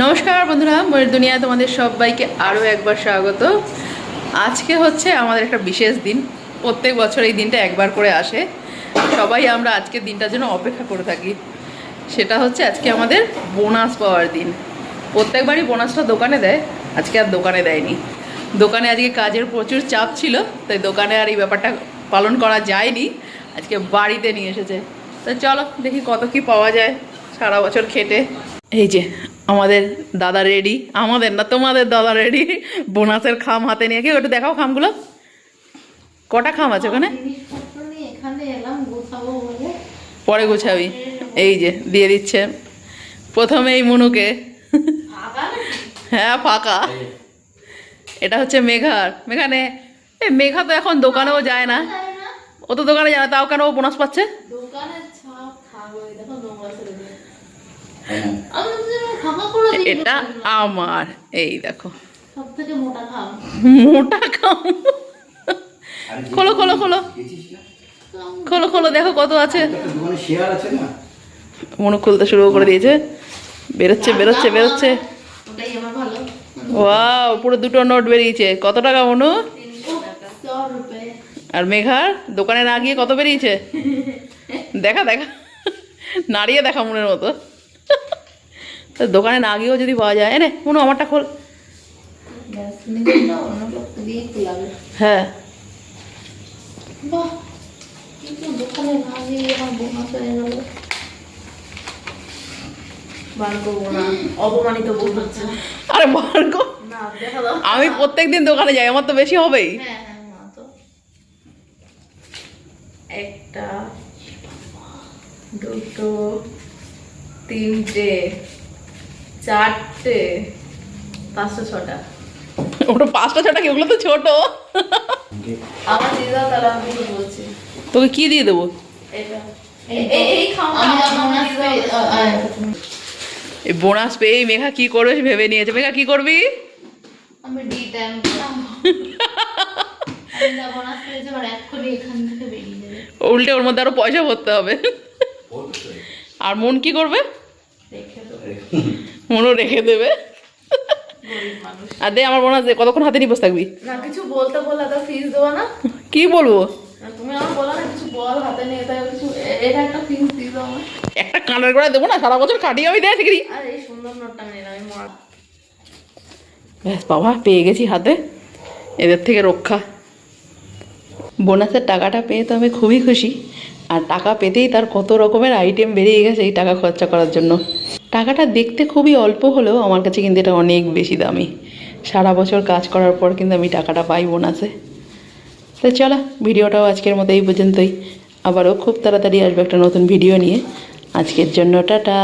নমস্কার বন্ধুরা, ময়ের দুনিয়া তোমাদের সবাইকে আরও একবার স্বাগত। আজকে হচ্ছে আমাদের একটা বিশেষ দিন, প্রত্যেক বছর এই দিনটা একবার করে আসে। সবাই আমরা আজকের দিনটার জন্য অপেক্ষা করে থাকি। সেটা হচ্ছে আজকে আমাদের বোনাস পাওয়ার দিন। প্রত্যেকবারই বোনাসটা দোকানে দেয়, আজকে আর দোকানে দেয়নি। দোকানে আজকে কাজের প্রচুর চাপ ছিল, তাই দোকানে আর এই ব্যাপারটা পালন করা যায়নি, আজকে বাড়িতে নিয়ে এসেছে। তো চলো দেখি কত কি পাওয়া যায় সারা বছর খেটে। এই যে, আমাদের দাদা রেডি আমাদের না, তোমাদের দাদা রেডি বোনাসের খাম হাতে নিয়ে কেউ একটু দেখাও খামগুলো। কটা খাম আছে ওখানে? পরে গুছাবি। এই যে, দিয়ে দিচ্ছে। প্রথমে এই মুনুকে। হ্যাঁ ফাঁকা। এটা হচ্ছে মেঘার। মেঘানে মেঘা তো এখন দোকানেও যায় না? ও তো দোকানে যায় না, তাও কেন ও বোনাস পাচ্ছে? এটা আমার এই দেখো। মোটা খাম। খোলো খোলো খোলো। খোলো খোলো দেখো কত আছে। মনে খুলতে শুরু করে দিয়েছে। বেরোচ্ছে বেরোচ্ছে বেরোচ্ছে। ও পুরো দুটো নোট বেরিয়েছে। কত টাকা মনু? আর মেঘার দোকানে না গিয়ে কত বেরিয়েছে? দেখা দেখা। নাড়িয়ে দেখা মনের মতো। দোকানে না গিয়েও যদি পাওয়া যায় এনে কোনো আমারটা খোল। হ্যাঁ। বাহ দোকানে না গিয়ে আমার বোনাস গেল। বার করব না অপমানিত বোধ আরে মার্গ না দেখা দাও। আমি প্রত্যেকদিন দোকানে যাই আমার তো বেশি হবেই। হ্যাঁ হ্যাঁ একটা দুটো তিনটে চারটে পাঁচটা ছটা। ওটা পাঁচটা ছটা কি? ওগুলো তো ছোট। আমার দিয়ে দাও তাহলে আমি বলছি? তোকে কি দিয়ে দেবো? এই বোনাস পেয়ে মেঘা কি করবে ভেবে নিয়েছে। মেঘা কি করবি? আমি ডি টাইম আমি যা বোনাস পেয়েছি এবার এক্ষুনি এখান থেকে বেরিয়ে যাবে। উল্টে ওর মধ্যে আরও পয়সা ভরতে হবে। আর মন কি করবে? মনও রেখে দেবে। আর দে আমার বোনাস দে কতক্ষণ হাতে নিয়ে বসে থাকবি? না কিছু বলতে বললে তো ফিস দেবো না। কি বলব? তুমি আমার বলো না কিছু বল হাতে নিয়ে তাই কিছু এটা একটা ফিস দিয়ে দাও একটা কানের দেবো না সারা বছর খাটিয়ে আমি দেয় শিখি আর এই সুন্দর নোটটা নিলাম আমি মরা। ব্যাস বাবা পেয়ে গেছি হাতে। এদের থেকে রক্ষা। বোনাসের টাকাটা পেয়ে তো আমি খুবই খুশি। আর টাকা পেতেই তার কত রকমের আইটেম বেরিয়ে গেছে এই টাকা খরচা করার জন্য। টাকাটা দেখতে খুবই অল্প হলেও আমার কাছে কিন্তু এটা অনেক বেশি দামি। সারা বছর কাজ করার পর কিন্তু আমি টাকাটা পাই বোনাসে তো চলো, ভিডিওটাও আজকের মতো এই পর্যন্তই। আবারও খুব তাড়াতাড়ি আসবে একটা নতুন ভিডিও নিয়ে। আজকের জন্য টাটা।